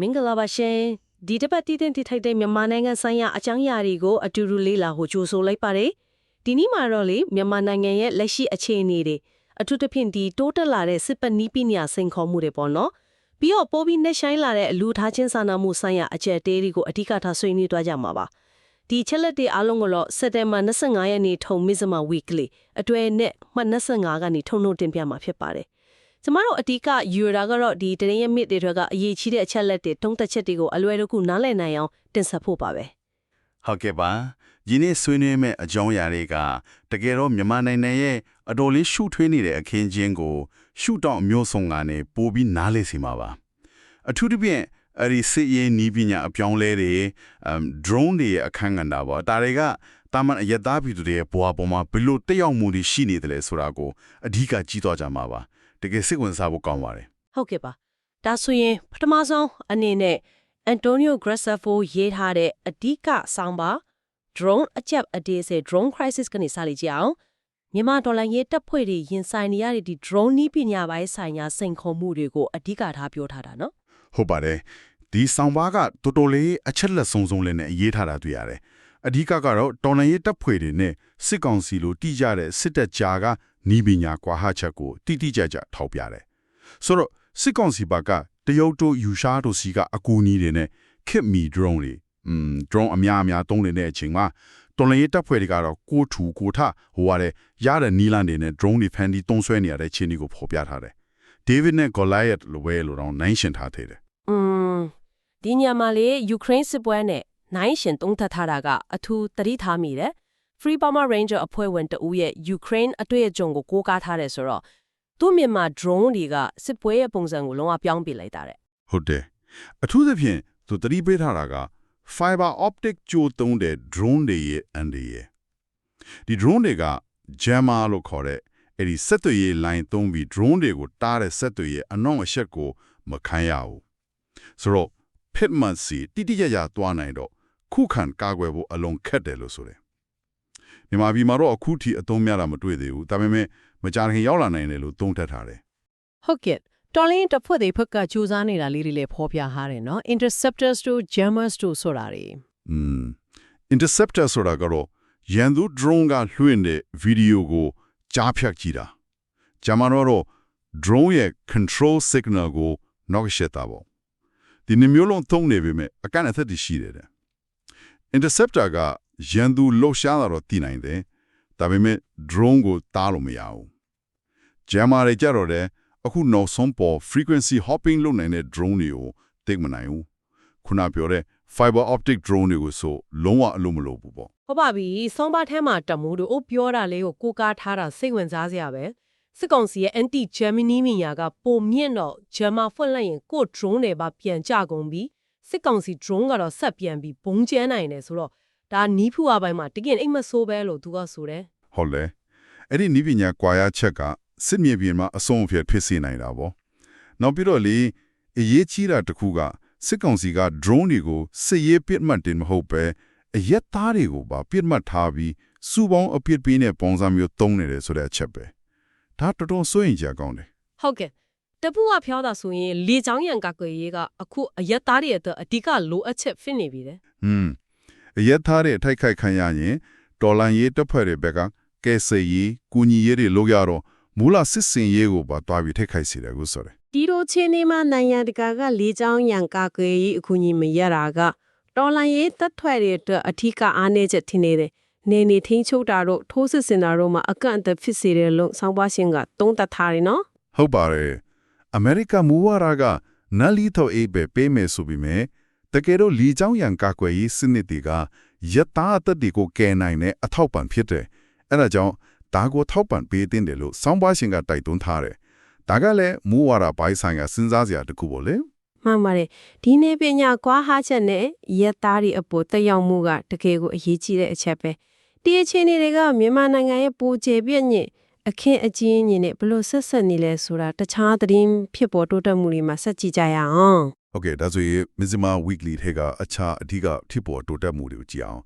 မင်္ဂလာပါရှင်ဒီတစ်ပတ်တည်တင်တည်ထိုက်တဲ့မြန်မာနိုင်ငံဆိုင်ရာအကြောင်းအရာတွေကိုအတူတူလေ့လာဖို့ကြိုးဆိုလိုက်ပါတယ်ဒီနေ့မှာတော့လေမြန်မာနိုင်ငံရဲ့လက်ရှိအခြေအနေတွေအထူးသဖြင့်ဒီတိုးတက်လာတဲ့စစ်ပနီးပညာစိန်ခေါ်မှုတွေပေါ့နော်ပြီးတော့ပိုးပြီးနှက်ဆိုင်လာတဲ့အလူထားချင်းစာနာမှုဆိုင်ရာအကျက်တေးတွေကိုအဓိကထားဆွေးနွေးသွားကြမှာပါဒီချက်လက်တွေအားလုံးကိုတော့စက်တင်ဘာ25ရက်နေ့ထုံမစ်စမ weekly အတွဲနဲ့မှတ်25ကနေထုံနှုတ်တင်ပြမှာဖြစ်ပါတယ် ကျမတို့အတီးကယူရာကတော့ဒီတရင်ရဲ့မြစ်တွေတွေကအရေးကြီးတဲ့အချက်လက်တွေတုံးသက်ချက်တွေကိုအလွယ်တကူနားလည်နိုင်အောင်တင်ဆက်ဖို့ပါပဲဟုတ်ကဲ့ပါဒီနေ့ဆွေးနွေးမယ့်အကြောင်းအရာတွေကတကယ်တော့မြန်မာနိုင်ငံရဲ့အတော်လေးရှုထွေးနေတဲ့အခင်းချင်းကို ရှုတောင့်အမျိုးဆုံးကနေပို့ပြီးနားလေစီမှာပါအထူးသဖြင့်အဲ့ဒီစစ်ရေးနီးပညာအပြောင်းလဲတွေအမ် drone တွေရဲ့အခန်းကဏ္ဍပေါ့ဒါတွေကတာမန်အယက်သားပြည်သူတွေရဲ့ဘဝပေါ်မှာဘယ်လိုတက်ရောက်မှုတွေရှိနေတယ်လဲဆိုတာကိုအဓိကကြီးသွားကြမှာပါ တကယ်စိတ်ဝင်စားဖို့ကောင်းပါတယ်ဟုတ်ကဲ့ပါဒါဆိုရင်ပထမဆုံးအနေနဲ့အန်တိုနီယိုဂရက်ဆာဖိုရေးထားတဲ့အဓိကဆောင်းပါ drone အချက်အသေးစိတ် drone crisis ကနေစလိုက်ကြအောင်မြန်မာဒေါ်လာရေးတပ်ဖွဲ့တွေရင်ဆိုင်နေရတဲ့ဒီ drone နည်းပညာပိုင်းဆိုင်ရာစိန်ခေါ်မှုတွေကိုအဓိကထားပြောထားတာနော်ဟုတ်ပါတယ်ဒီဆောင်ပါကတော်တော်လေးအချက်လက်ဆုံးဆုံးလေးနဲ့ရေးထားတာတွေ့ရတယ်အဓိကကတော့တော်လန်ရေးတပ်ဖွဲ့တွေနဲ့စစ်ကောင်စီလိုတိကျတဲ့စစ်တပ်ကြားက နီးပညာကွာဟချက်ကိုတိတိကျကျထောက်ပြတယ်ဆိုတော့စစ်ကောင်စီဘက်ကတရုတ်တို့ယူရှားတို့စီကအကူအညီတွေနဲ့ခစ်မီ drone တွေอืม drone အများအများသုံးနေတဲ့အချိန်မှာတော်လန်ရေးတပ်ဖွဲ့တွေကတော့ကိုထူကိုထဟိုရတယ်ရတဲ့နီလန်တွေနဲ့ drone တွေဖန်တီးသုံးဆွဲနေရတဲ့ချင်းတွေကိုဖော်ပြထားတယ် David နဲ့ Goliath လိုပဲလို့တော့နိုင်ရှင်ထားသေးတယ် อืมဒီညမှာလေယူကရိန်းစစ်ပွဲနဲ့နိုင်ရှင်တုံးထပ်ထားတာကအထူးတတိထားမိတယ် Free Burma Ranger အဖွဲ့ဝင်တဦးရဲ့ Ukraine အတွေ့အကြုံကိုကိုးကားထားတယ်ဆိုတော့သူ့မြန်မာ drone တွေကစစ်ပွဲရဲ့ပုံစံကိုလုံးဝပြောင်းပြလိုက်တာတဲ့ဟုတ်တယ်အထူးသဖြင့်သူတတိပေးထားတာက fiber optic ကြိုးသုံးတဲ့ drone တွေရဲ့အန်ဒီရဲ့ဒီ drone တွေက jammer လို့ခေါ်တဲ့အဲ့ဒီစက်သွေးရေး line သုံးပြီး drone တွေကိုတားတဲ့စက်သွေးရေးအနောက်အရှက်ကိုမခံရဘူးဆိုတော့ pitman စီတိတိကျကျသွားနိုင်တော့ခုခံကာကွယ်ဖို့အလုံးခက်တယ်လို့ဆိုတယ် မြန်မာပြည်မှာတော့အခုထိအသုံးများတာမတွေ့သေးဘူးဒါပေမဲ့မကြာခင်ရောက်လာနိုင်တယ်လို့သုံးသပ်ထားတယ်ဟုတ်ကဲ့တော်လင်းတစ်ဖွဲ့တွေဖက်ကစူးစမ်းနေတာလေးတွေလည်းဖော်ပြထားတယ်နော် interceptors တို့ jammers တို့ဆိုတာတွေอืม interceptor ဆိုတာကတော့ရန်သူ drone ကလွှင့်တဲ့ဗီဒီယိုကိုကြားဖြတ်ကြည့်တာဂျာမန်တော့ drone ရဲ့ control signal ကိုနောက်ရှက်တာပေါ့ဒီနှမျိုးလုံးသုံးနေပေမဲ့အကန့်အသတ်တွေရှိတယ်တဲ့ interceptor က ရန်သူလှုပ်ရှားတာတော့သိနိုင်တယ်ဒါပေမဲ့ drone ကိုတားလို့မရဘူးဂျာမန်တွေကြတော့တယ်အခုနောက်ဆုံးပေါ် frequency hopping လုပ်နိုင်တဲ့ drone တွေကိုသိမနိုင်ဘူးခုနပြောတဲ့ fiber optic drone တွေကိုဆိုလုံးဝအလိုမလိုဘူးပေါ့ဟုတ်ပါပြီဆောင်းပါးထဲမှာတမိုးတို့အိုးပြောတာလေးကိုကိုးကားထားတာစိတ်ဝင်စားစရာပဲစစ်ကောင်စီရဲ့ anti germany မီယာကပုံမြင့်တော့ german ဖွင့်လိုက်ရင်ကို့ drone တွေပါပြန်ကြကုန်ပြီစစ်ကောင်စီ drone ကတော့ဆက်ပြန်ပြီးဘုံကျဲနိုင်တယ်ဆိုတော့ ဒါနီးဖူအပိုင်းမှာတကယ်အိမ်မဆိုးပဲလို့သူကဆိုတယ်ဟုတ်လဲအဲ့ဒီနိပညာကွာရချက်ကစစ်မြေပြင်မှာအဆုံးအဖြတ်ဖြစ်စေနိုင်တာပေါ့နောက်ပြီးတော့လေအရေးကြီးတာတစ်ခုကစစ်ကောင်စီက drone တွေကိုစစ်ရေးပစ်မှတ်တင်မဟုတ်ပဲအရက်သားတွေကိုပါပစ်မှတ်ထားပြီးစူပေါင်းအပစ်ပေးတဲ့ပုံစံမျိုးသုံးနေတယ်ဆိုတဲ့အချက်ပဲဒါတော်တော်စိုးရင်ကြကောင်းတယ်ဟုတ်ကဲ့တပူကဖျောင်းတာဆိုရင်လေချောင်းရံကကွယ်ရေးကအခုအရက်သားတွေအတွက်အဓိကလိုအပ်ချက်ဖြစ်နေပြီတဲ့ဟွန်းအ ရက်သားတဲ့အထိုက်ခိုက်ခံရရင်တော်လန်ရေးတပ်ဖွဲ့တွေဘက်ကကဲဆယ်ရေးကူညီရေးတွေလုပ်ရတော့မူလစစ်စင်ရေးကိုပါတွားပြီးထိတ်ခိုက်စေတယ်ကိုဆိုတယ်ဒီလိုချင်းနေမှာနိုင်ငံတကာကလေးချောင်းရံကာကွယ်ရေးအကူအညီမရတာကတော်လန်ရေးတပ်ထွက်တွေအတွက်အထီးကအားနည်းချက်ထင်နေတယ်။နေနေထင်းချုပ်တာတို့ထိုးစစ်စင်တာတို့မှာအကန့်အသတ်ဖြစ်စေတယ်လို့ဆောင်းပါရှင်ကသုံးသပ်ထားတယ်နော်ဟုတ်ပါတယ်အမေရိကမူဝါဒကနလီတိုအေးပဲပေးမယ်ဆိုပြီးမြဲ တကယ်တော့လီချောင်းရန်ကာကွယ်ရေးစနစ်တွေကယတ္တာအသက်တွေကိုကယ်နိုင်တဲ့အထောက်ပံ့ဖြစ်တယ်အဲဒါကြောင့်ဒါကိုထောက်ပံ့ပေးတင်တယ်လို့စောင်းပါရှင်ကတိုက်တွန်းထားတယ်ဒါကလည်းမူဝါဒပိုင်းဆိုင်ရာစဉ်းစားစရာတစ်ခုပေါ့လေ။မှန်ပါတယ်။ဒီနေပညာကွာဟာချက်နဲ့ရက်သားတွေအပေါ်တက်ရောက်မှုကတကယ်ကိုအရေးကြီးတဲ့အချက်ပဲ။ဒီအခြေအနေတွေကမြန်မာနိုင်ငံရဲ့ပိုကျေပြည့်ညစ်အခင်းအကျင်းညင်နဲ့ဘလို့ဆက်ဆက်နေလဲဆိုတာတခြားသတင်းဖြစ်ပေါ်တိုးတက်မှုတွေမှာဆက်ကြည့်ကြရအောင်။ ဟုတ်ကဲ့ဒါဆိုရင် Mizima Weekly ထဲကအခြားအဓိကဖြစ်ပေါ်တိုးတက်မှုတွေကိုကြည့်အောင်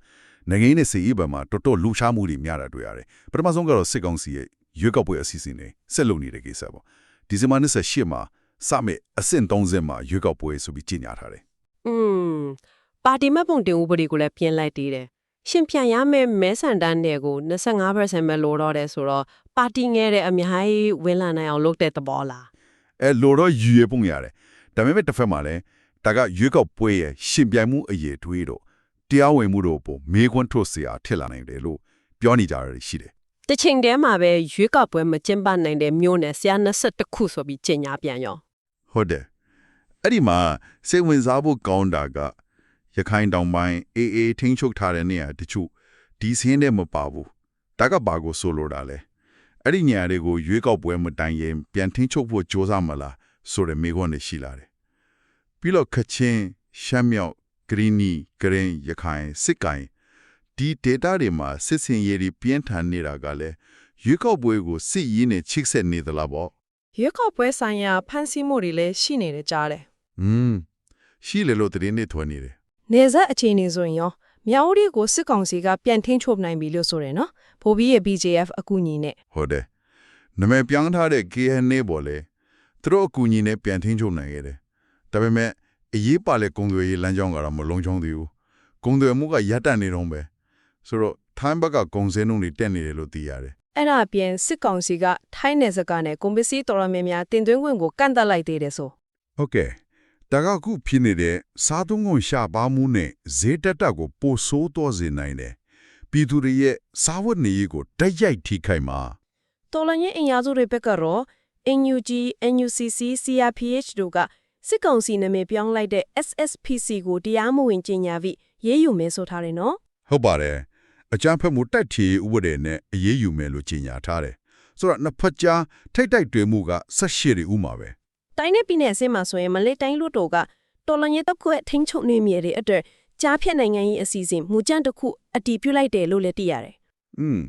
နိုင်ငံရေးနဲ့စီးရေးဘက်မှာတော်တော်လှူရှားမှုတွေများတာတွေ့ရတယ်ပထမဆုံးကတော့စစ်ကောင်စီရဲ့ရွေးကောက်ပွဲအစီအစဉ်တွေဆက်လုပ်နေတဲ့ကိစ္စပေါ့ဒီဇင်ဘာ28မှာစမဲ့အဆင့်30မှာရွေးကောက်ပွဲဆိုပြီးကြီးညာထားတယ်อืมပါတီမှတ်ပုံတင်ဥပဒေကိုလည်းပြင်လိုက်သေးတယ်ရှင်ပြန်ရမယ့်မဲဆန္ဒနယ်ကို25%ပဲလိုတော့တယ်ဆိုတော့ပါတီငယ်တဲ့အများကြီးဝင်လာနိုင်အောင်လုပ်တဲ့သဘောလားအဲလိုတော့ယူရပုံရတယ်။ ဒါပေမဲ့တစ်ဖက်မှာလည်းဒါကရွေးကောက်ပွဲရဲ့ရှင်ပြိုင်မှုအရေးထွေးတော့တရားဝင်မှုတို့ပေါ်မေးခွန်းထုတ်စရာဖြစ်လာနိုင်တယ်လို့ပြောနေကြရရှိတယ်။တချိန်တည်းမှာပဲရွေးကောက်ပွဲမကျင်းပနိုင်တဲ့မြို့နယ်ဆရာ21ခုဆိုပြီးကြေညာပြန်ရော။ဟုတ်တယ်။အဲ့ဒီမှာစိတ်ဝင်စားဖို့ကောင်းတာကရခိုင်တောင်ပိုင်းအေးအေးထိန်းချုပ်ထားတဲ့နေရာတချို့ဒီစင်းနဲ့မပါဘူး။ဒါကဘာကိုဆိုလိုတာလဲ။အဲ့ဒီနေရာတွေကိုရွေးကောက်ပွဲမတိုင်ရင်ပြန်ထိန်းချုပ်ဖို့ကြိုးစားမလား။ ဆိုတဲ့မေးခွန်းတွေရှိလာတယ်ပြီးတော့ခချင်းရှမ်းမြောက်ဂရီနီဂရင်ရခိုင်စစ်ကိုင်ဒီ data တွေမှာစစ်စင်ရေးတွေပြင်းထန်နေတာကလည်းရွေးကောက်ပွဲကိုစစ်ရေးနဲ့ချိတ်ဆက်နေသလားပေါ့ရွေးကောက်ပွဲဆိုင်ရာဖန်ဆီးမှုတွေလည်းရှိနေတယ်ကြားတယ်อืมရှိလေလို့သတင်းတွေထွက်နေတယ်။နေဆက်အခြေအနေဆိုရင်ရောမြောက်ဦးကိုစစ်ကောင်စီကပြန်ထိန်းချုပ်နိုင်ပြီလို့ဆိုတယ်နော်။ဖိုးပြီးရဲ့ BJF အကူအညီနဲ့ဟုတ်တယ်နမည်ပြောင်းထားတဲ့ KNA ပေါ်လေ သူတို့အကူအညီနဲ့ပြန်ထင်းချုပ်နိုင်ခဲ့တယ်ဒါပေမဲ့အရေးပါလေကုံသွေးရေးလမ်းကြောင်းကတော့မလုံးချုံသေးဘူးကုံသွေးမှုကရပ်တန့်နေတော့ပဲဆိုတော့ထိုင်းဘက်ကကုံစင်းနှုန်းတွေတက်နေတယ်လို့သိရတယ်အဲ့ဒါအပြင်စစ်ကောင်စီကထိုင်းနယ်စပ်ကနေကွန်ပစ္စည်းတော်ရများများတင်သွင်းခွင့်ကိုကန့်သတ်လိုက်သေးတယ်ဆိုဟုတ်ကဲ့ဒါကအခုဖြစ်နေတဲ့စားသုံးကုန်ရှာပါမှုနဲ့ဈေးတက်တက်ကိုပိုဆိုးတော့စေနိုင်တယ်ပြည်သူတွေရဲ့စားဝတ်နေရေးကိုတိုက်ရိုက်ထိခိုက်မှာတော်လန်ရဲ့အင်အားစုတွေဘက်ကတော့ NUG, NUCC, CRPH တို့ကစစ်ကောင်စီနာမည်ပြောင်းလိုက်တဲ့ SSPC ကိုတရားမဝင်ကြီးညာပြီးရေးယူမယ်ဆိုထားတယ်နော်ဟုတ်ပါတယ်အကြမ်းဖက်မှုတိုက်ထီဥပဒေနဲ့အရေးယူမယ်လို့ကြေညာထားတယ်ဆိုတော့နှစ်ဖက်ကြားထိတ်တိုက်တွေ့မှုကဆက်ရှိရဥမှာပဲတိုင်းနဲ့ပြည်နယ်အဆင့်မှာဆိုရင်မလေးတိုင်းလူတို့ကတော်လန်ရဲ့တပ်ခွဲထိန်းချုပ်နေမြေတွေအတွက်ကြားဖြတ်နိုင်ငံရေးအစီအစဉ်မူကြမ်းတစ်ခုအတည်ပြုလိုက်တယ်လို့လည်းသိရတယ်อืม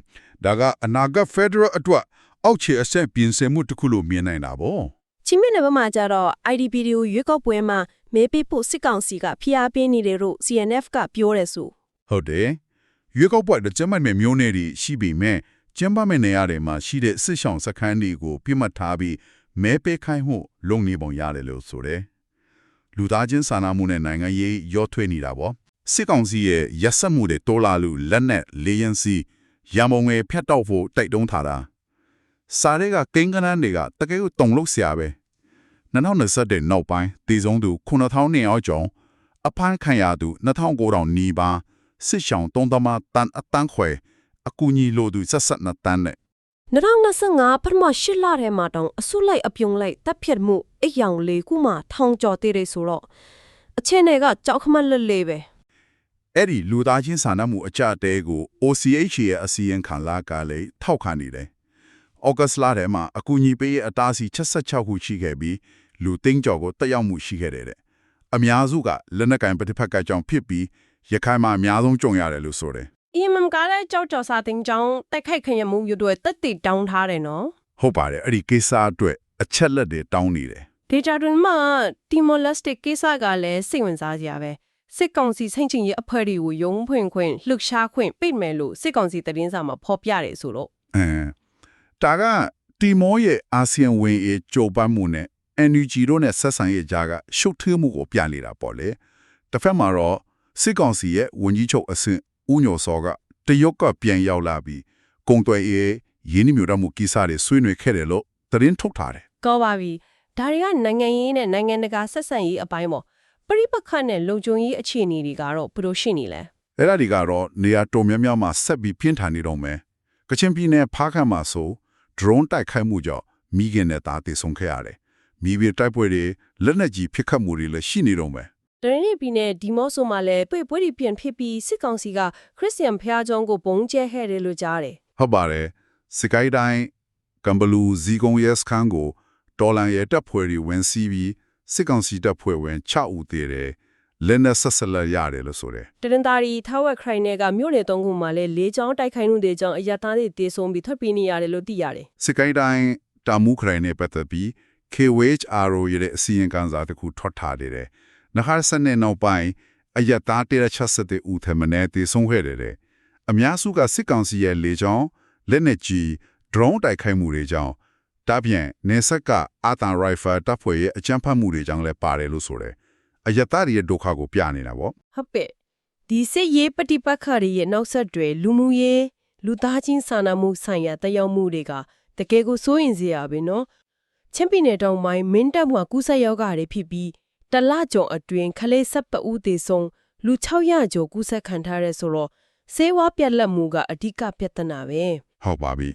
ဒါကအနာဂတ် Federal အတွက် အောက်ခြေအဆင့်ပြင်ဆင်မှုတစ်ခုလို့မြင်နိုင်တာဗော။ချင်းမြင့်နယ်ဘက်မှာကျတော့ IDP တွေကိုရွေးကောက်ပွဲမှာမဲပေးဖို့စစ်ကောင်စီကဖိအားပေးနေတယ်လို့ CNF ကပြောတယ်ဆိုဟုတ်တယ်ရွေးကောက်ပွဲတစ်ကျမ်းမှတ်မဲ့မျိုးနယ်တွေရှိပြီမဲ့ကျမ်းပါမဲ့နေရာတွေမှာရှိတဲ့စစ်ဆောင်စခန်းတွေကိုပြစ်မှတ်ထားပြီးမဲပေးခိုင်းမှုလုပ်နေပုံရတယ်လို့ဆိုတယ်လူသားချင်းစာနာမှုနဲ့နိုင်ငံရေးရောထွေးနေတာဗောစစ်ကောင်စီရဲ့ရက်စက်မှုတွေတိုးလာလို့လက်နက်လေရင်စီရံမုံငယ်ဖျက်တော့ဖို့တိုက်တုံးထားတာ စားတွေကကိန်းကနန်းတွေကတကယ်ကိုတုံလို့ဆရာပဲ2020နောက်ပိုင်းတည်ဆုံးသူ9000နေအောင်ကျော်အဖမ်းခံရသူ2900နီးပါးစစ်ဆောင်တုံးသမားတန်အတန်းခွဲအကူညီလိုသူဆက်ဆက်နှစ်တန်းနဲ့2025ပထမရှစ်လထဲမှာတောင်အဆုလိုက်အပြုံလိုက်တပ်ဖြတ်မှုအိမ်ရောင်လေးခုမှထောင်ကျော်သေးတယ်ဆိုတော့အချင်းတွေကကြောက်ခမက်လက်လေးပဲအဲ့ဒီလူသားချင်းစာနာမှုအကြအတဲကို OCHA ရဲ့အစီရင်ခံလာကလည်းထောက်ခံနေတယ်။ ဩဂတ်စ်လထဲမှာအကူအညီပေးရဲ့အတားအဆီး66ခုရှိခဲ့ပြီးလူသိန်းကျော်ကိုတက်ရောက်မှုရှိခဲ့တယ်တဲ့အများစုကလက်နက်ကင်ပဋိပက္ခကြောင့်ဖြစ်ပြီးရခိုင်မှာအများဆုံးကြုံရတယ်လို့ဆိုတယ်အီမမ်ကလည်းကြောက်ကြော်စာတင်ကြောင်းတိုက်ခိုက်ခံရမှုမျိုးတွေတက်တည်တောင်းထားတယ်နော်။ဟုတ်ပါတယ်အဲ့ဒီကိစ္စအတွက်အချက်လက်တွေတောင်းနေတယ်ဒေတာတွင်မှာတီမိုလက်စတစ်ကိစ္စကလည်းစိတ်ဝင်စားစရာပဲစစ်ကောင်စီစိတ်ချင်ရေးအဖွဲ့တွေကိုယုံဖွင့်ခွင့်လှုပ်ရှားခွင့်ပိတ်မယ်လို့စစ်ကောင်စီသတင်းစာမှာဖော်ပြတယ်ဆိုတော့။အဲ ဒါကတီမောရဲ့အာဆီယံဝင်ရေးကြိုးပမ်းမှုနဲ့ NUG တို့နဲ့ဆက်ဆံရေးကြားကရှုပ်ထွေးမှုကိုပြနေတာပေါ့လေ။တစ်ဖက်မှာတော့စစ်ကောင်စီရဲ့ဝန်ကြီးချုပ်အဆင့်ဦးညိုစောကတရုတ်ကပြန်ရောက်လာပြီးကုံတွယ်ရေးရင်းနှီးမြှုပ်နှံမှုကိစ္စတွေဆွေးနွေးခဲ့တယ်လို့သတင်းထုတ်ထားတယ်ကောပါပြီဒါတွေကနိုင်ငံရေးနဲ့နိုင်ငံတကာဆက်ဆံရေးအပိုင်းပေါ့ပရိပခတ်နဲ့လုံခြုံရေးအခြေအနေတွေကတော့ဘယ်လိုရှိနေလဲ။အဲ့ဒါဒီကတော့နေရာတော်များများမှာဆက်ပြီးပြင်းထန်နေတော့မယ်။ကချင်ပြည်နယ်ဖားခန့်မှာဆို drone တိုက်ခိုက်မှုကြောင့်မိခင်နဲ့သားတည်ဆုံခဲ့ရတယ်။မိဘတိုက်ပွဲတွေလက်နက်ကြီးဖြစ်ခတ်မှုတွေလည်းရှိနေတော့မယ်တရင်းနေပြည်နယ်ဒီမော့ဆိုမှာလည်းပြည့်ပွဲတွေပြန်ဖြစ်ပြီးစစ်ကောင်စီကခရစ်စတန်ဖျားကျောင်းကိုဘုံကျဲခဲ့တယ်လို့ကြားတယ်ဟုတ်ပါတယ်စကိုင်းတိုင်းကမ်ဘလူဇီကုံရဲစခန်းကိုတော်လန်ရဲတပ်ဖွဲ့တွေဝင်စီးပြီးစစ်ကောင်စီတပ်ဖွဲ့ဝင်6ဦးသေတယ် လက်နက်ဆက်ဆက်လက်ရတယ်လို့ဆိုတယ်တရင်သားရီထားဝက်ခရိုင်နယ်ကမြို့နယ်သုံးခုမှာလည်းလေးချောင်းတိုက်ခိုက်မှုတွေကြောင့်အရသားတွေတေဆုံးပြီးထွက်ပြေးနေရတယ်လို့သိရတယ်စကိုင်းတိုင်းတာမူခရိုင်နဲ့ပတ်သက်ပြီး KWHRO ရဲ့အစီရင်ခံစာတစ်ခုထွက်ထားတယ်တဲ့နခါစနေနောက်ပိုင်းအယက်သား160ဦးထမင်းတေဆုံးခဲ့တယ်တဲ့အများစုကစစ်ကောင်စီရဲ့လေကြောင်းလက်နက်ကြီး drone တိုက်ခိုက်မှုတွေကြောင့်တဒါပြင်နေဆက်ကအာတန်ရိုင်ဖယ်တပ်ဖွဲ့ရဲ့အကြမ်းဖက်မှုတွေကြောင့်လည်းပါတယ်လို့ဆိုတယ် အယက်သားတွေရဲ့ဒုက္ခကိုပြနေတာပေါ့ဟုတ်ပဲဒီစစ်ရေးပฏิပတ်ခတွေရဲ့နောက်ဆက်တွေလူမှုရေးလူသားချင်းစာနာမှုဆိုင်ရာတက်ရောက်မှုတွေကတကယ်ကိုစိုးရင်စရာပဲနော်ချင်းပြည်နယ်တောင်ပိုင်းမင်းတပ်မှာကူးစက်ရောဂါတွေဖြစ်ပြီးတလကျော်အတွင်းခလေးဆက်ပဦးသေးဆုံးလူ600ကျော်ကူးစက်ခံထားရဲဆိုတော့ဆေးဝါးပြက်လက်မှုကအဓိကပြဿနာပဲဟုတ်ပါပြီ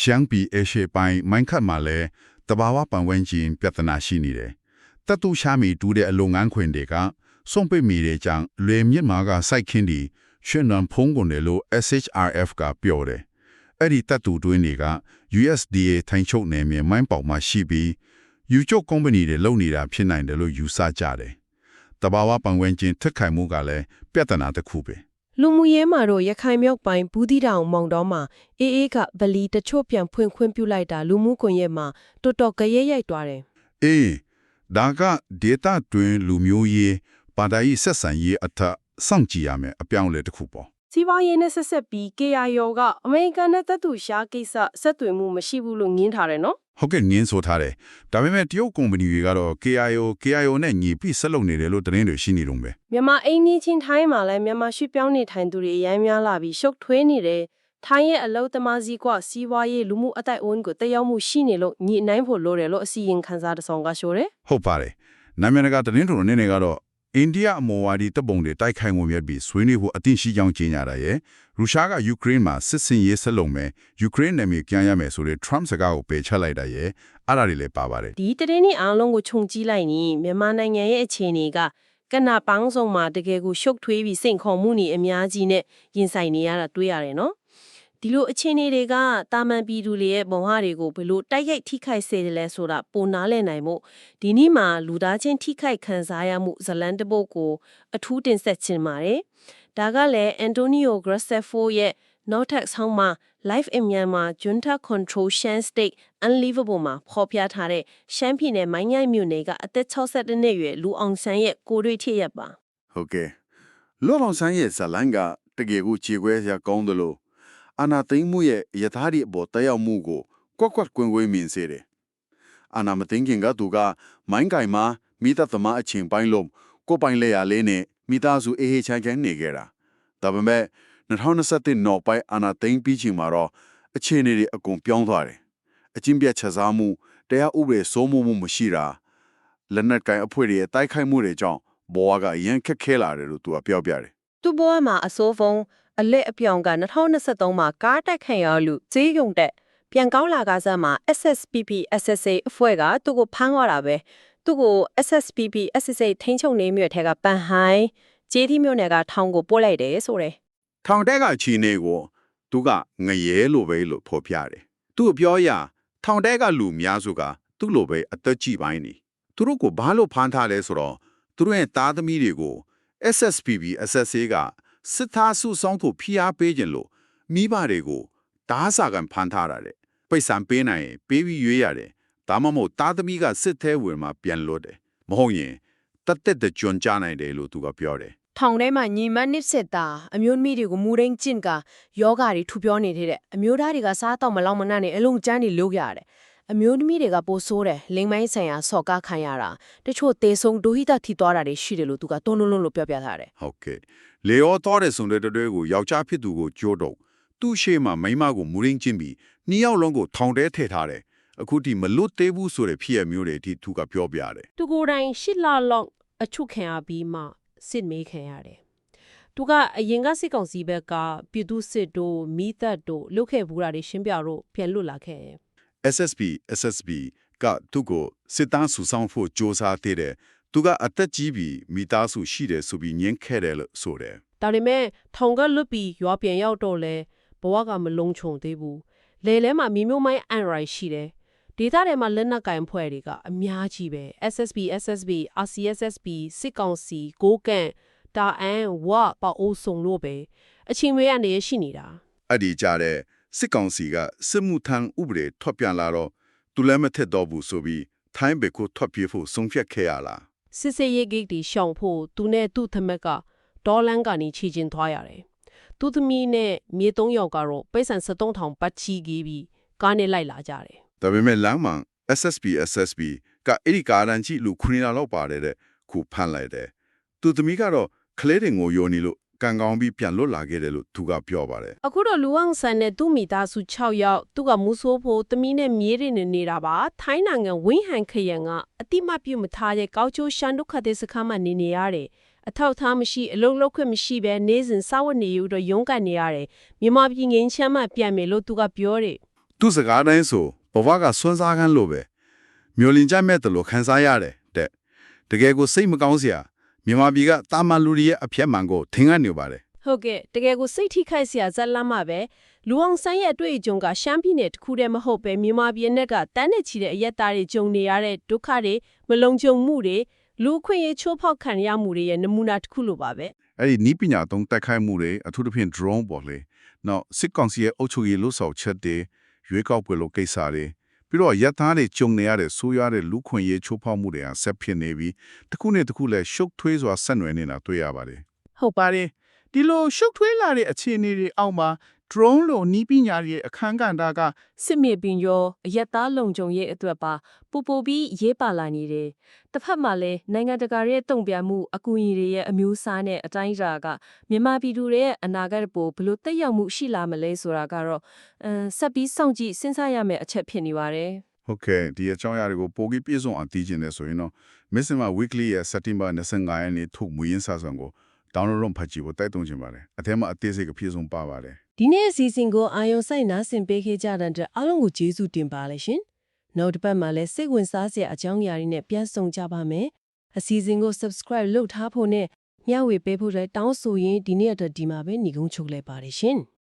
ရှမ်းပြည်အရှေ့ပိုင်းမိုင်းခတ်မှာလည်းတဘာဝပတ်ဝန်းကျင်ပြဿနာရှိနေတယ် တတူရှာမီတူတဲ့အလုံငန်းခွင်တွေကစွန့်ပစ်မိတဲ့ကြောင့်လွေမြစ်မာကစိုက်ခင်းဒီရွှေနံဖုံးကုန်တယ်လို့ SHRF ကပြောတယ်အဲ့ဒီတတူတွင်းတွေက USDA ထိုင်ချုပ်နယ်မြေမိုင်းပေါက်မှာရှိပြီးယူချုပ်ကုမ္ပဏီတွေလုပ်နေတာဖြစ်နိုင်တယ်လို့ယူဆကြတယ်တဘာဝပတ်ဝန်းကျင်ထက်ခိုင်မှုကလည်းပြဿနာတစ်ခုပဲလူမှုရေးမှာတော့ရခိုင်မြောက်ပိုင်းဘူးတီတောင်မောင်တော်မှာအေးအေးကဗလီတချို့ပြန်ဖွင့်ခွင့်ပြုလိုက်တာလူမှုကွန်ရက်မှာတော်တော်ကြရဲရိုက်သွားတယ်အေး ဒါကဒေတာတွင်လူမျိုးရေးပါဒာရေးဆက်ဆံရေးအထက်စောင့်ကြည့်ရမယ်အပြောင်းအလဲတစ်ခုပေါ့စီးပွားရေးနဲ့ဆက်ဆက်ပြီး KIO ကအမေရိကန်နဲ့တပ်သူရှားကိစ္စဆက်သွယ်မှုမရှိဘူးလို့ငင်းထားတယ်နော်ဟုတ်ကဲ့ငင်းဆိုထားတယ်ဒါပေမဲ့တရုတ်ကုမ္ပဏီတွေကတော့ KIO KIO နဲ့ညီပြီးဆက်လုပ်နေတယ်လို့သတင်းတွေရှိနေတော့ပဲမြန်မာအိမ်နီးချင်းထိုင်းမှာလည်းမြန်မာရွှေ့ပြောင်းနေထိုင်သူတွေအများများလာပြီးရှုပ်ထွေးနေတယ် ထိုင်းရဲ့အလုသမားစည်းကွစီးပွားရေးလူမှုအတိုက်အဝန်ကိုတက်ရောက်မှုရှိနေလို့ညီနိုင်ဖို့လိုတယ်လို့အစီရင်ခံစာတစ်စောင်ကဆိုတယ်ဟုတ်ပါတယ်နာမည်ကသတင်းထုံအနေနဲ့ကတော့အိန္ဒိယအမော်ဝါဒီတပ်ပုံတွေတိုက်ခိုက်ဝင်မြတ်ပြီးဆွေးနွေးဖို့အသင့်ရှိကြောင်းကြေညာတာရဲ့ရုရှားကယူကရိန်းမှာစစ်စင်ရေးဆက်လုပ်မယ်ယူကရိန်းနယ်မြေကြမ်းရမယ်ဆိုတဲ့ Trump စကားကိုပယ်ချလိုက်တာရဲ့အဲ့ဒါတွေလည်းပါပါတယ်ဒီတရင်นี่အားလုံးကိုခြုံကြည့်လိုက်ရင်မြန်မာနိုင်ငံရဲ့အခြေအနေကကနပန်းဆုံးမှာတကယ်ကိုရှုပ်ထွေးပြီးစိန်ခေါ်မှုနေအများကြီးနဲ့ရင်ဆိုင်နေရတာတွေ့ရတယ်နော် ဒီလိုအခြေအနေတွေကတာမန်ပြည်သူတွေရဲ့ဘဝတွေကိုဘယ်လိုတိုက်ရိုက်ထိခိုက်စေတယ်လဲဆိုတာပုံနာလဲနိုင်မှုဒီနေ့မှာလူသားချင်းထိခိုက်ခံစားရမှုဇလန်တပုတ်ကိုအထူးတင်ဆက်ချင်ပါတယ်ဒါကလည်းအန်တိုနီယိုဂရက်ဆက်ဖိုရဲ့ နောက်ထပ်ဆောင်းမှာ Life in Myanmar Junta Control Shan State Unlivable မှာဖော်ပြထားတဲ့ရှမ်းပြည်နယ်မိုင်းငိုင်းမြို့နယ်ကအသက်62နှစ်အရွယ်လူအောင်ဆန်းရဲ့ကိုတွေ့ထည့်ရပါဟုတ်ကဲ့လောလောဆန်းရဲ့ဇလန်ကတကယ်ကိုခြေခွဲစရာကောင်းတယ်လို့ အာနာသိမ့်မှုရဲ့ယထာဒီအပေါ်တက်ရောက်မှုကိုကွက်ကွက်ကွင်းကွင်းမြင်စေတယ်အာနာမသိင်ခင်ကသူကမိုင်းကင်မှာမိသားသမားအချင်းပိုင်းလုံးကိုယ်ပိုင်လေရလေးနဲ့မိသားစုအေးအေးချမ်းချမ်းနေခဲ့တာဒါပေမဲ့2021နောက်ပိုင်းအာနာသိမ့်ပြီးချိန်မှာတော့အခြေအနေတွေအကုန်ပြောင်းသွားတယ်အချင်းပြတ်ချက်စားမှုတရားဥပဒေစိုးမိုးမှုမရှိတာလက်နက်ကိုင်အဖွဲ့တွေရဲ့တိုက်ခိုက်မှုတွေကြောင့်ဘဝကအရင်ခက်ခဲလာတယ်လို့သူကပြောပြတယ်သူ့ဘဝမှာအစိုးဖုံး အလက်အပြောင်က2023မှာကားတိုက်ခံရလို့ဈေးရုံတက်ပြန်ကောင်းလာကစားမှာ SSPP SSA အဖွဲ့ကသူ့ကိုဖမ်းသွားတာပဲသူ့ကို SSPP SSA ထိန်းချုပ်နေမြို့ထဲကပန်ဟိုင်းဂျေဒီမြို့နယ်ကထောင်ကိုပို့လိုက်တယ်ဆိုတယ်ထောင်တက်ကချီနေကိုသူကငရဲလိုပဲလို့ဖော်ပြတယ်။သူ့အပြောအရထောင်တက်ကလူများစုကသူ့လိုပဲအသက်ကြီးပိုင်းနေ။သူတို့ကိုဘာလို့ဖမ်းထားလဲဆိုတော့သူတို့ရဲ့သားသမီးတွေကို SSPB SSA က စစ်သားစုဆောင်ဖို့ဖိအားပေးခြင်းလို့မိဘတွေကိုတားစာကန်ဖမ်းထားတာတဲ့။ပိတ်ဆံပေးနိုင်ရင်ပေးပြီးရွေးရတယ်။ဒါမှမဟုတ်သားသမီးကစစ်သေးဝင်မှာပြန်လို့တယ်။မဟုတ်ရင်တတ်တက်တဲ့ကြွန်ကြနိုင်တယ်လို့သူကပြောတယ်ထောင်ထဲမှာညီမနစ်ဆက်တာအမျိုးသမီးတွေကိုမူရင်းကျင့်ကယောဂါတွေထူပြောနေတဲ့အမျိုးသားတွေကစားတော့မလောက်မနှံ့နေအလုံးကျန်းတွေလုပ်ရတယ်အမျိုးသမီးတွေကပိုဆိုးတယ်လိမ်မိုင်းဆိုင်ရာဆော့ကားခံရတာတချို့သေဆုံးဒိုဟိတထိသွားတာတွေရှိတယ်လို့သူကတွန်းလုံးလုံးလို့ပြောပြထားတယ်ဟုတ်ကဲ့ လေယောတော်တဲ့ဆုံတဲ့တွဲကိုယောက်ျားဖြစ်သူကိုကြိုးတော့သူ့ရှေ့မှာမိန်းမကိုမူရင်းချင်းပြီးနှစ်ယောက်လုံးကိုထောင်ထဲထည့်ထားတယ်အခုထိမလွတ်သေးဘူးဆိုတဲ့ဖြစ်ရမျိုးတွေအထိသူကပြောပြတယ်သူကိုယ်တိုင်ရှစ်လလောက်အချုပ်ခံရပြီးမှစစ်မေးခံရတယ်။သူကအရင်ကစစ်ကောင်စီဘက်ကပြည်သူစစ်တို့မိသက်တို့လုတ်ခဲ့ဘူးတာတွေရှင်းပြတော့ပြန်လွတ်လာခဲ့တယ် SSB SSB ကသူ့ကိုစစ်တမ်းစုဆောင်ဖို့စ조사တဲ့တယ် သူကအသက်ကြီးပြီးမိသားစုရှိတယ်ဆိုပြီးညှင်းခဲ့တယ်လို့ဆိုတယ်။ဒါပေမဲ့ထောင်ကလွတ်ပြီးရွာပြန်ရောက်တော့လဲဘဝကမလုံးချုံသေးဘူး။လေလဲမှာမိမျိုးမိုင်းအန်ရိုင်ရှိတယ်။ဒေသထဲမှာလက်နက်ကင်ဖွဲ့တွေကအများကြီးပဲ SSB SSB RCSSB စစ်ကောင်စီကိုကန့်တာအန်ဝပအိုးစုံလို့ပဲအချိန်မွေးအနေရှိနေတာအဲ့ဒီကြတဲ့စစ်ကောင်စီကစစ်မှုထမ်းဥပဒေထွက်ပြန်လာတော့သူလည်းမထက်တော့ဘူးဆိုပြီးထိုင်းဘက်ကိုထွက်ပြေးဖို့ဆုံးဖြတ်ခဲ့ရလား စစ်စစ်ရေးဂိတ်တီရှောင်ဖို့သူနဲ့သူ့သမက်ကဒေါ်လန်ကနေချီချင်းသွားရတယ်။သူသမီးနဲ့မြေသုံးယောက်ကတော့ပိတ်ဆန်73ထောင်ပတ်ချီကြီးပြီးကားနဲ့လိုက်လာကြတယ်ဒါပေမဲ့လမ်းမှာ SSB SSB ကအဲ့ဒီကာရန်ကြီးလူခုနှစ်လောက်ပါတယ်တဲ့ခုဖမ်းလိုက်တယ်သူသမီးကတော့ကလေးတွေကိုယိုနေလို့ ကံကောင်းပြီးပြန်လွတ်လာခဲ့တယ်လို့သူကပြောပါတယ်အခုတော့လူအောင်ဆန်နဲ့သူ့မိသားစု6ယောက်သူကမူဆိုးဖို့တမီးနဲ့မြေးတွေနဲ့နေတာပါထိုင်းနိုင်ငံဝင်းဟန်ခရံကအတိမပြုတ်မထားတဲ့ကောက်ချိုးရှန်ဒုက္ခတဲ့စခန်းမှာနေနေရတယ်အထောက်အထားမရှိအလုံးလောက်ခွင့်မရှိပဲနေစဉ်စာဝတ်နေရတော့ရုန်းကန်နေရတယ်မြန်မာပြည်ငင်းချမ်းမှပြန်မယ်လို့သူကပြောတယ်သူစကားတိုင်းဆိုဘဝကစွန်းစားခန်းလို့ပဲမျိုးလင်ကြမဲ့တယ်လို့ခန်းစားရတယ်တဲ့တကယ်ကိုစိတ်မကောင်းစရာ မြန်မာပြည်ကတာမန်လူတွေရဲ့အဖြတ်မှန်ကိုထင်ဟပ်နေပါတယ်ဟုတ်ကဲ့တကယ်ကိုစိတ်ထိခိုက်စရာဇက်လမ်းမှာပဲလူအောင်ဆန်းရဲ့အတွေ့အကြုံကရှမ်းပြည်နယ်တစ်ခုတည်းမဟုတ်ပဲမြန်မာပြည်နဲ့ကတန်းနဲ့ချီတဲ့အရက်သားတွေကြုံနေရတဲ့ဒုက္ခတွေမလုံခြုံမှုတွေလူအခွင့်အရေးချိုးဖောက်ခံရမှုတွေရဲ့နမူနာတစ်ခုလိုပါပဲအဲ့ဒီနီးပညာသုံးတက်ခိုက်မှုတွေအထူးသဖြင့် drone ပေါ့လေနောက်စစ်ကောင်စီရဲ့အုပ်ချုပ်ရေးလှုပ်ဆောင်ချက်တွေရွေးကောက်ပွဲလိုကိစ္စတွေ ပြီးတော့ရက်သားတွေကြုံနေရတဲ့ဆိုးရွားတဲ့လူခွင့်ရေးချိုးဖောက်မှုတွေဟာဆက်ဖြစ်နေပြီးတစ်ခုနဲ့တစ်ခုလည်းရှုပ်ထွေးစွာဆက်နွယ်နေတာတွေ့ရပါတယ်ဟုတ်ပါတယ်ဒီလိုရှုပ်ထွေးလာတဲ့အခြေအနေတွေအောက်မှာ drone လိုနီးပညာရဲ့အခန်းကဏ္ဍကစစ်မြေပင်ရောအရက်သားလုံခြုံရေးအတွက်ပါပူပူပြီးရေးပါလာနေတယ်။တစ်ဖက်မှာလည်းနိုင်ငံတကာရဲ့တုံ့ပြန်မှုအကူအညီတွေရဲ့အမျိုးအစားနဲ့အတိုင်းအတာကမြန်မာပြည်သူတွေရဲ့အနာဂတ်ပေါ်ဘယ်လိုတက်ရောက်မှုရှိလာမလဲဆိုတာကတော့အမ်ဆက်ပြီးစောင့်ကြည့်စဉ်းစားရမယ့်အချက်ဖြစ်နေပါတယ်။ဟုတ်ကဲ့ဒီအကြောင်းအရာတွေကိုပိုပြီးပြည့်စုံအောင်သိချင်တယ်ဆိုရင်တော့ Missima Weekly ရဲ့ September 25ရက်နေ့ထုတ်မူရင်းစာဆောင်ကို download လုပ်ဖတ်ကြည့်ဖို့တိုက်တွန်းချင်ပါတယ်အထက်မှာအသေးစိတ်အပြည့်စုံပါပါတယ် ဒီနေ့အစီအစဉ်ကိုအာယုံဆိုင်နားဆင်ပေးခဲ့ကြတဲ့အတွက်အားလုံးကိုကျေးဇူးတင်ပါလေရှင်။နောက်တစ်ပတ်မှာလည်းစိတ်ဝင်စားစရာအကြောင်းအရာတွေနဲ့ပြန်ဆောင်ကြပါမယ်။အစီအစဉ်ကို subscribe လုပ်ထားဖို့နဲ့မျှဝေပေးဖို့လည်းတောင်းဆိုရင်ဒီနေ့အတွက်ဒီမှာပဲညီကုန်းချုပ်လိုက်ပါတယ်ရှင်။